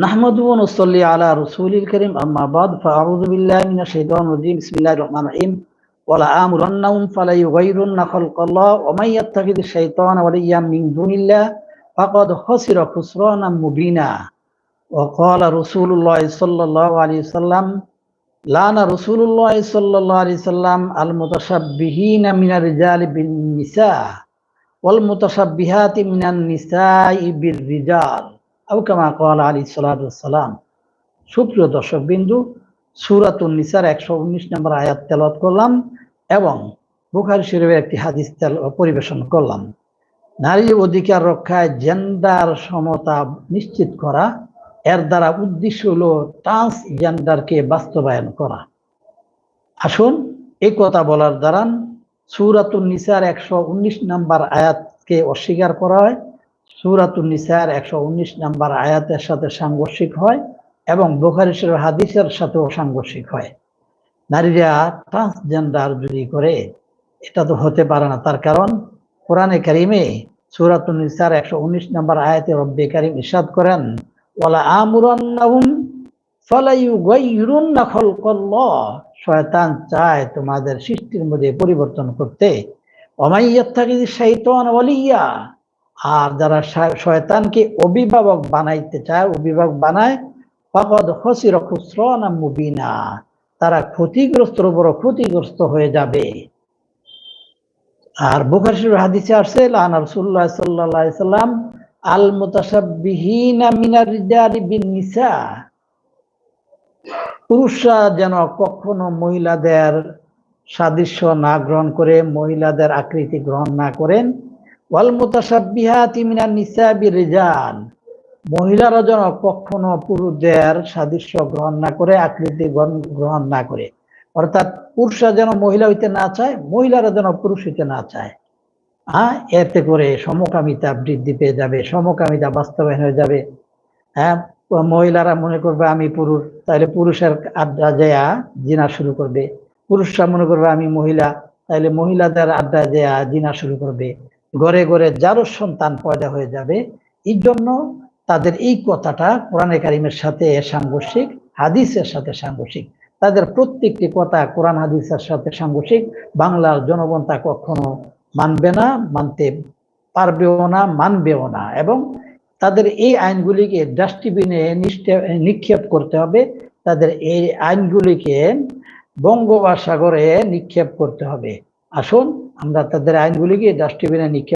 نحمد ونصلي على رسول الكريم أما بعد فأعوذ بالله من الشيطان الرجيم بسم الله الرحمن الرحيم ولا آمرنهم فلا يغيرن خلق الله ومن يتخذ الشيطان وليا من دون الله فقد خسر خسرانا مبينا وقال رسول الله صلى الله عليه وسلم لعن رسول الله صلى الله عليه وسلم المتشبهين من الرجال بالنساء والمتشبهات من النساء بالرجال আবু কামা কল আলী সালাম সুপ্রিয় দর্শক বিন্দু সুরাতুন নিসার একশো উনিশ নম্বর আয়াত তেলত করলাম এবং বুখারি শরীফের একটি হাদিস তেল পরিবেশন করলাম। নারী অধিকার রক্ষায় জেন্ডার সমতা নিশ্চিত করা, এর দ্বারা উদ্দেশ্য হলো ট্রান্সজেন্ডারকে বাস্তবায়ন করা। আসুন এই কথা বলার দ্বারা সুরাতুন নিসার একশো উনিশ নম্বর আয়াতকে অস্বীকার করা হয়। সুরাতুন নিসার একশো উনিশ নাম্বার আয়াতের সাথে সাংঘর্ষিক হয় এবং বোখারিসের হাদিসের সাথেও সাংঘর্ষিক হয়। নারীরা ট্রান্সজেন্ডার যদি করে, এটা তো হতে পারে না। তার কারণ কোরআনে কারিমে সুরাতুন নিসার একশো উনিশ নাম্বার আয়াতে রব্বে কারিম ইসাদ করেন, ওয়ালা আমুরান্নাহুম শয়তান চায় তোমাদের সৃষ্টির মধ্যে পরিবর্তন করতে। অমাইয়াত্তাকিদ শাইতান ওয়ালিয়া। আর যারা শয়তানকে অভিভাবক বানাইতে চায়, অভিভাবক বানায় পাকদ হসির খুসরানা মুবিনা। তারা ক্ষতিগ্রস্ত, বড় ক্ষতিগ্রস্ত হয়ে যাবে। আর বুখার হাদিসে আসছে, লানা রাসূলুল্লাহ সাল্লাল্লাহু সাল্লাম আল মুতাসাব্বিহিনা মিনার রিজালি বিন নিসা পুরুষরা যেন কখনো মহিলাদের সাদৃশ্য না গ্রহণ করে, মহিলাদের আকৃতি গ্রহণ না করেন মহিলারা যেন কখনো পুরুষদের সাদৃশ্য গ্রহণ না করে, আকৃতি গ্রহণ না করে। অর্থাৎ পুরুষরা যেন মহিলা হইতে না চায়, মহিলারা যেন পুরুষ হইতে না চায়। হ্যাঁ এতে করে সমকামিতা বৃদ্ধি পেয়ে যাবে, সমকামিতা বাস্তবায়ন হয়ে যাবে। হ্যাঁ মহিলারা মনে করবে, আমি পুরুষ। তাহলে পুরুষের আড্ডা দেয়া জিনা শুরু করবে। পুরুষরা মনে করবে, আমি মহিলা। তাহলে মহিলাদের আড্ডা দেয়া জিনা শুরু করবে। ঘরে ঘরে যারও সন্তান পয়দা হয়ে যাবে, এই জন্য তাদের এই কথাটা কোরআনে কারিমের সাথে সাংঘর্ষিক, হাদিসের সাথে সাংঘর্ষিক। তাদের প্রত্যেকটি কথা কোরআন, হাদিসের সাথে সাংঘর্ষিক। বাংলার জনগণ তা কখনো মানবে না, মানতে পারবেও না, মানবেও না। এবং তাদের এই আইনগুলিকে ডাস্টবিনে নিক্ষেপ করতে হবে। তাদের এই আইনগুলিকে বঙ্গোপসাগরে নিক্ষেপ করতে হবে। আসুন আমরা তাদের আইনগুলিকে ডাস্টবিনে নিক্ষেপ